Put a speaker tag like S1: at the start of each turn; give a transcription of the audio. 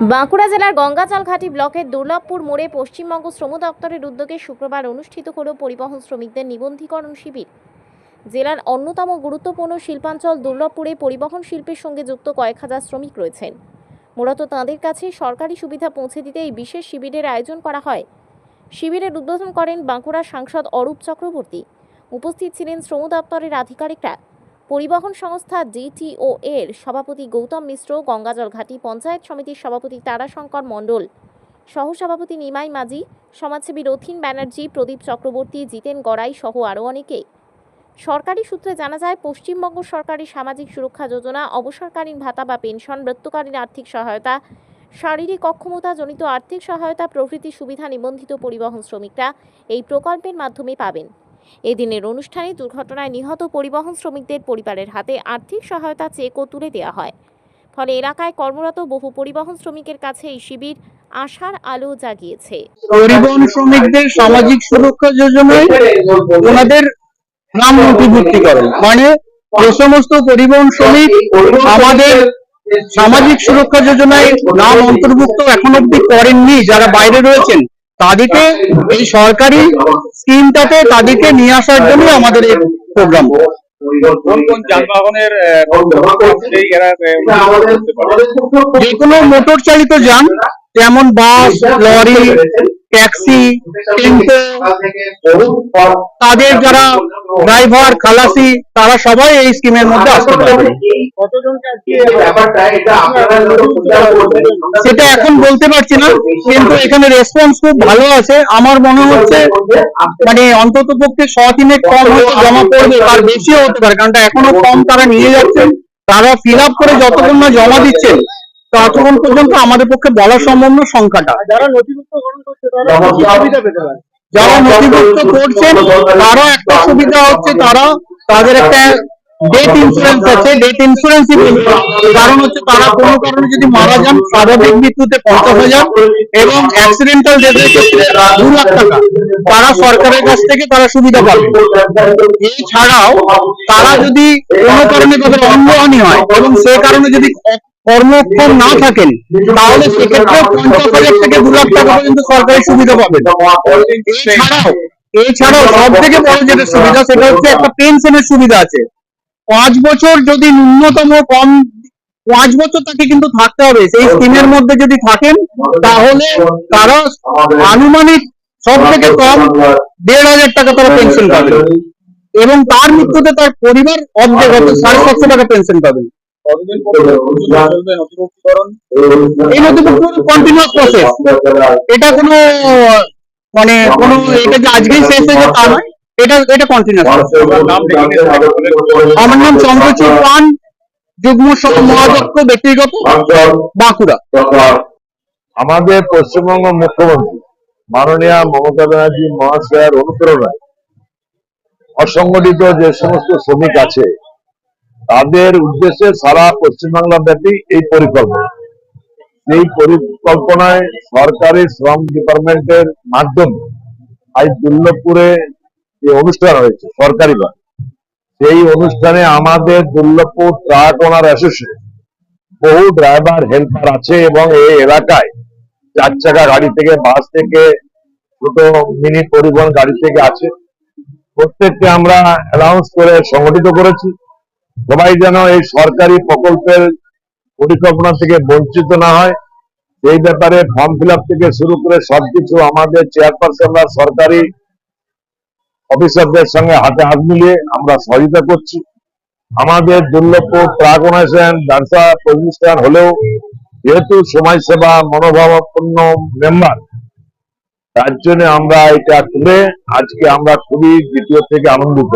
S1: বাঁকুড়া জেলার গঙ্গাজল ঘাটি ব্লকের দুর্লভপুর মোড়ে পশ্চিমবঙ্গ শ্রম দপ্তরের উদ্যোগে শুক্রবার অনুষ্ঠিত হল পরিবহন শ্রমিকদের নিবন্ধীকরণ শিবির। জেলার অন্যতম গুরুত্বপূর্ণ শিল্পাঞ্চল দুর্লভপুরে পরিবহন শিল্পের সঙ্গে যুক্ত কয়েক হাজার শ্রমিক রয়েছেন। মূলত তাঁদের কাছে সরকারি সুবিধা পৌঁছে দিতে এই বিশেষ শিবিরের আয়োজন করা হয়। শিবিরের উদ্বোধন করেন বাঁকুড়া সাংসদ অরূপ চক্রবর্তী। উপস্থিত ছিলেন শ্রম দপ্তরের আধিকারিকরা। পরিবহন সংস্থা ডিটিও এর সভাপতি গৌতম মিশ্র, গঙ্গাজল ঘাটি পঞ্চায়েত সমিতির সভাপতি তারাশঙ্কর মণ্ডল, সহসভাপতি নিমাই মাঝি, সমাজসেবী রথিন ব্যানার্জি, প্রদীপ চক্রবর্তী, জিতেন গড়াই সহ আরও অনেকে সরকারি সূত্রে জানা যায়, পশ্চিমবঙ্গ সরকারি সামাজিক সুরক্ষা যোজনা, অবসরকালীন ভাতা বা পেনশন, মৃত্যুকালীন আর্থিক সহায়তা, শারীরিক অক্ষমতাজনিত আর্থিক সহায়তা, প্রভৃতি সুবিধা নিবন্ধিত পরিবহন শ্রমিকরা এই প্রকল্পের মাধ্যমে পাবেন। এদিনের অনুষ্ঠানে দুর্ঘটনায় নিহত পরিবহন শ্রমিকদের পরিবারের হাতে আর্থিক সহায়তা চেকও তুলে দেওয়া হয়। ফলে এলাকায় কর্মরত বহু পরিবহন শ্রমিকের কাছে এই শিবির আশার আলো জাগিয়েছে।
S2: পরিবহন শ্রমিকদের সামাজিক সুরক্ষা যোজনায় ওনাদের নাম নথিভুক্তিকরণ মানে যে সমস্ত পরিবহন শ্রমিক আমাদের সামাজিক সুরক্ষা যোজনায় নাম অন্তর্ভুক্ত এখন অব্দি করেননি। যারা বাইরে রয়েছেন তাদেরকে এই সরকারি স্কিমটাতে তাদেরকে নিয়ে আসার জন্য আমাদের এই প্রোগ্রাম
S3: কোন কোন যানবাহনের সেই এরা
S2: যে কোনো মোটর চালিত যান যেমন বাস লরি ট্যাক্সি, টেম্পো, তাদের যারা ড্রাইভার, খালাসি, তারা সবাই এই স্কিমের মধ্যে আসতে পারবে। সেটা এখন বলতে পারছি না, কিন্তু এখানে রেসপন্স খুব ভালো আছে। আমার মনে হচ্ছে মানে অন্তত পক্ষে শ তিনেক কম হয়তো জমা পড়বে, তার বেশিও হতে পারে, কারণ এখনও কম তারা নিয়ে যাচ্ছেন তারা ফিল আপ করে যতক্ষণ না জমা দিচ্ছেন ততক্ষণ পর্যন্ত আমাদের পক্ষে বলা সম্ভব না সংখ্যাটা।
S3: যারা নথিভুক্তকরণ করছে তারা কি সুবিধা পেতে পারে।
S2: যারা নথিভুক্ত করছেন তারা একটা সুবিধা হচ্ছে তারা তাদের একটা ডেথ ইন্স্যুরেন্স আছে ডেথ ইন্স্যুরেন্স কারণ হচ্ছে তারা কোনো কারণে যদি মারা যান স্বাভাবিক মৃত্যুতে পঞ্চাশ হাজার এবং অ্যাক্সিডেন্টাল ডেথের ক্ষেত্রে দু লাখ টাকা। তারা সরকারের কাছ থেকে তারা সুবিধা পাবে। এছাড়াও তারা যদি কোনো কারণে তাদের অঙ্গহানি হয় এবং সে কারণে যদি কর্মক্ষম না থাকেন, তাহলে সেক্ষেত্রে পঞ্চাশ হাজার থেকে দু লাখ টাকা পর্যন্ত সরকারি সুবিধা পাবেন। এছাড়াও এছাড়াও সব থেকে বড় যেটা সুবিধা, সেটা হচ্ছে একটা পেনশনের সুবিধা আছে। পাঁচ বছর যদি ন্যূনতম কম, পাঁচ বছর তাকে কিন্তু থাকতে হবে। সেই স্কিমের মধ্যে যদি থাকেন, তাহলে তারা আনুমানিক সব থেকে কম দেড় হাজার টাকা তারা পেনশন পাবে এবং তার মৃত্যুতে তার পরিবার অর্ধেক সাড়ে সাতশো টাকা পেনশন পাবে এই নথিভুক্ত কন্টিনিউয়াস প্রসেস এটা কোনো মানে কোনো এটা যে আজকেই শেষ হয়েছে তা নয়। এটা এটা কন্টিনিউয়াস আমার নাম চন্দ্রচূড় পান যুগ্ম সহ মহাধ্যক্ষ ব্যক্তিগত বাঁকুড়া।
S4: আমাদের পশ্চিমবঙ্গ মুখ্যমন্ত্রী মাননীয় মমতা ব্যানার্জি মহাশয়ের অনুপ্রেরণায় অসংগঠিত যে সমস্ত শ্রমিক আছে তাদের উদ্দেশ্যে সারা পশ্চিমবাংলা ব্যাপী এই পরিকল্পনা। এই পরিকল্পনায় সরকারি শ্রম ডিপার্টমেন্টের মাধ্যমে আজ দুর্লভপুরে যে অনুষ্ঠান হয়েছে, সরকারিভাবে, সেই অনুষ্ঠানে আমাদের দুর্লভপুর ট্রাক ওনার অ্যাসোসিয়েশন বহু ড্রাইভার, হেল্পার আছে এবং এই এলাকায় চার চাকা গাড়ি থেকে, বাস থেকে, ছোট মিনি পরিবহন গাড়ি থেকে আছে। প্রত্যেককে আমরা অ্যানাউন্স করে সংগঠিত করেছি। সবাই যেন এই সরকারি প্রকল্পের পরিকল্পনা থেকে বঞ্চিত না হয়। সেই ব্যাপারে ফর্ম ফিল থেকে শুরু করে সবকিছু আমাদের চেয়ারপারসনরা সরকারি অফিসারদের সঙ্গে হাতে হাত মিলিয়ে আমরা সহযোগিতা করছি। আমাদের দুর্লভপুর ট্রাক অর্গানাইজেশন ব্যবসা প্রতিষ্ঠান হলেও যেহেতু সমাজসেবা মনোভাবাপন্ন মেম্বার তার জন্য আমরা এটা তুলে আজকে আমরা খুবই দ্বিতীয় থেকে আনন্দিত।